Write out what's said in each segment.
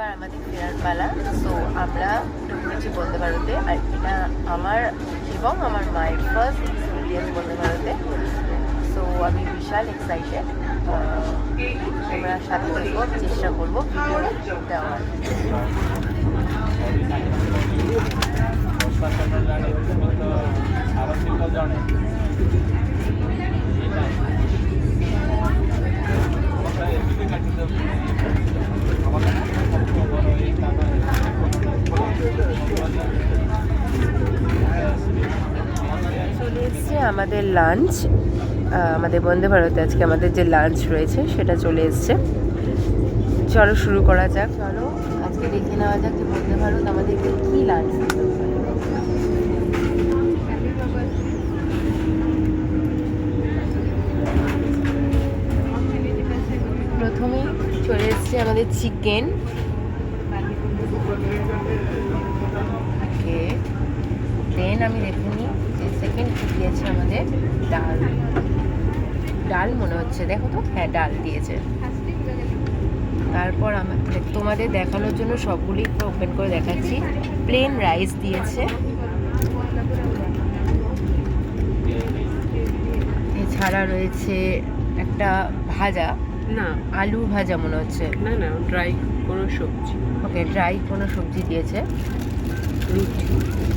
এবার আমাদের ফেরার পালা। সো আমরা ঢুকেছি বলতে ভারতে আর এটা আমার এবং আমার মায়ের ফার্স্ট এক্সপিরিয়েন্স বলতে ভারতে সো আমি বিশাল এক্সাইটেড আমরা সাথে থাকব চেষ্টা করব ভিডিও দেওয়ার চলে এসছে আমাদের লাঞ্চ আমাদের বন্দে ভারতে আজকে আমাদের যে লাঞ্চ রয়েছে সেটা চলে এসছে। চলো শুরু করা যাক। চলো, আজকে দেখে নেওয়া যাক যে বন্দে ভারত আমাদেরকে কী লাঞ্চ প্রথমেই চলে এসছে আমাদের চিকেন দেন আমি দেখে কি দিয়েছে আমাদের ডাল। ডাল মনে হচ্ছে দেখো তো? হ্যাঁ ডাল দিয়েছে। তারপর আমার তোমাদের দেখানোর জন্য সবগুলি ওপেন করে দেখাচ্ছি। প্লেন রাইস দিয়েছে। এছাড়া রয়েছে একটা ভাজা। না। আলু ভাজা মনে হচ্ছে। না না ড্রাই কোনো সবজি। ওকে ড্রাই কোনো সবজি দিয়েছে। রুটি।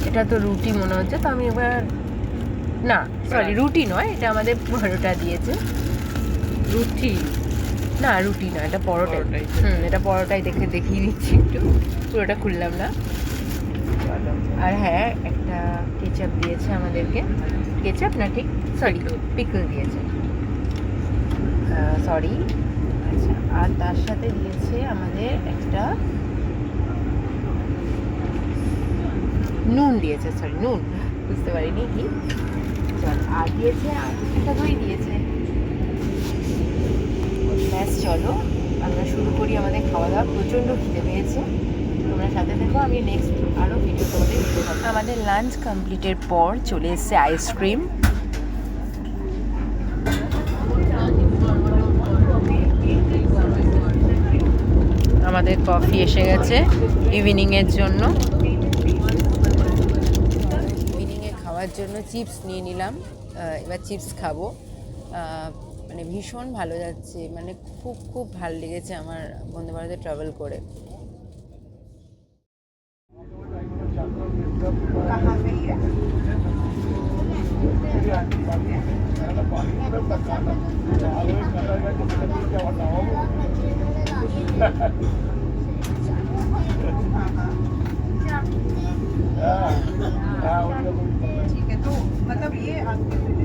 এটা তো রুটি মনে হচ্ছে তো আমি এবার না সরি রুটি নয় এটা আমাদের পরোটা দিয়েছে। রুটি? না রুটি না এটা পরোটাই। হুম এটা পরোটাই দেখে দেখিয়ে দিচ্ছি একটু। পুরোটা খুললাম না। আর হ্যাঁ একটা কেচাপ দিয়েছে আমাদেরকে। কেচাপ না ঠিক? সরি. পিকল দিয়েছে। সরি আচ্ছা আর তার সাথে দিয়েছে আমাদের একটা নুন দিয়েছে সরি নুন। বুঝতে পারিনি কি? চল। আর দিয়েছে, আর একটা দই দিয়েছে। ব্যাস, চলো। আমরা শুরু করি আমাদের খাওয়া দাওয়া প্রচণ্ড খিদে পেয়েছে। তোমরা সাথে থেকো, আমি নেক্সট আরও ভিডিও তোমাদের আমাদের লাঞ্চ কমপ্লিটের পর চলে এসছে আইসক্রিম আমাদের কফি এসে গেছে ইভিনিংয়ের জন্য। খাওয়ার জন্য চিপস নিয়ে নিলাম। এবার চিপস খাব। মানে ভীষণ ভালো যাচ্ছে। মানে খুব খুব ভালো লেগেছে আমার বন্ধুবান্ধব ট্রাভেল করে। হ্যাঁ, হ্যাঁ, Yeah, yeah, तो मतलब ये आपके